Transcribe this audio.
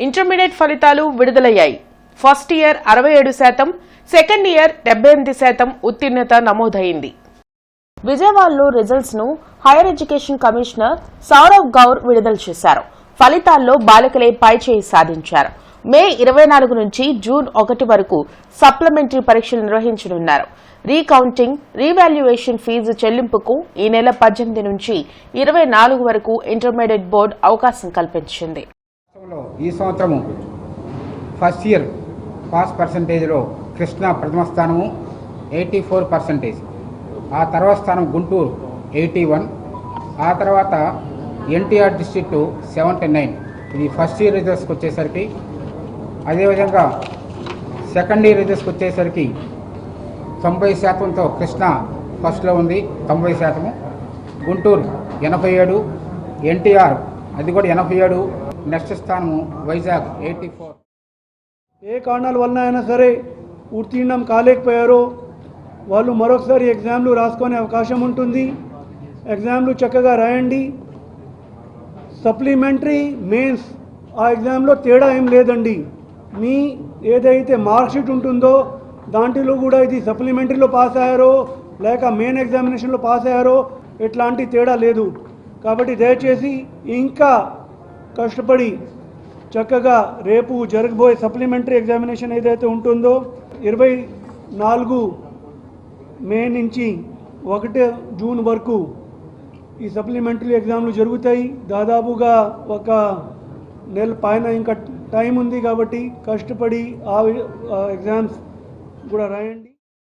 Intermediate ఫలితాలు విడుదలయ్యాయి. First year అరవై ఏడు శాతం సెకండ్ ఇయర్ డెబ్బై ఎనిమిది శాతం ఉత్తీర్ణత నమోదైంది. విజయవాడలో రిజల్ట్స్ను higher education commissioner Saurav Gaur విడుదల చేశారు. ఫలితాల్లో బాలికలే పైచేయి సాధించారు. మే ఇరవై నాలుగు నుంచి జూన్ ఒకటి వరకు సప్లిమెంటరీ పరీక్షలు నిర్వహించనున్నారు. రీకౌంటింగ్ రీవాల్యుయేషన్ ఫీజు చెల్లింపుకు ఈ నెల పద్దెనిమిది నుంచి ఇరవై నాలుగు వరకు ఇంటర్మీడియట్ బోర్డు అవకాశం కల్పించింది. సంవత్సరంలో ఈ సంవత్సరము ఫస్ట్ ఇయర్ పాస్ పర్సంటేజ్లో కృష్ణ ప్రథమ స్థానము ఎయిటీ ఫోర్ పర్సంటేజ్ ఆ తర్వాత స్థానం గుంటూరు ఎయిటీ వన్ ఆ తర్వాత ఎన్టీఆర్ డిస్ట్రిక్ట్ సెవెంటీ నైన్ ఇది ఫస్ట్ ఇయర్ రిజల్ట్స్కి వచ్చేసరికి అదేవిధంగా సెకండ్ ఇయర్ రిజల్ట్స్కి వచ్చేసరికి తొంభై శాతంతో కృష్ణ ఫస్ట్లో ఉంది తొంభై శాతము. గుంటూరు ఎనభై ఏడు ఎన్టీఆర్ అది కూడా ఎనభై ఏడు నెక్స్ట్ స్థానము వైజాగ్ ఎయిటీ ఫోర్. ఏ కారణాల వలన అయినా సరే ఉత్తీర్ణం కాలేకపోయారో వాళ్ళు మరొకసారి ఎగ్జామ్లు రాసుకునే అవకాశం ఉంటుంది. ఎగ్జామ్లు చక్కగా రాయండి. సప్లిమెంటరీ మెయిన్స్ ఆ ఎగ్జామ్లో తేడా ఏం లేదండి. మీ ఏదైతే మార్క్షీట్ ఉంటుందో దాంట్లో కూడా ఇది సప్లిమెంటరీలో పాస్ అయ్యారో లేక మెయిన్ ఎగ్జామినేషన్లో పాస్ అయ్యారో ఎట్లాంటి తేడా లేదు. కాబట్టి దయచేసి ఇంకా కష్టపడి చక్కగా రేపు జరగబోయే సప్లిమెంటరీ ఎగ్జామినేషన్ ఏదైతే ఉంటుందో ఇరవై నాలుగు మే నుంచి ఒకటి జూన్ వరకు ఈ సప్లిమెంటరీ ఎగ్జామ్లు జరుగుతాయి. దాదాపుగా ఒక నెల పైన ఇంకా టైం ఉంది కాబట్టి కష్టపడి ఆ ఎగ్జామ్స్ కూడా రాయండి.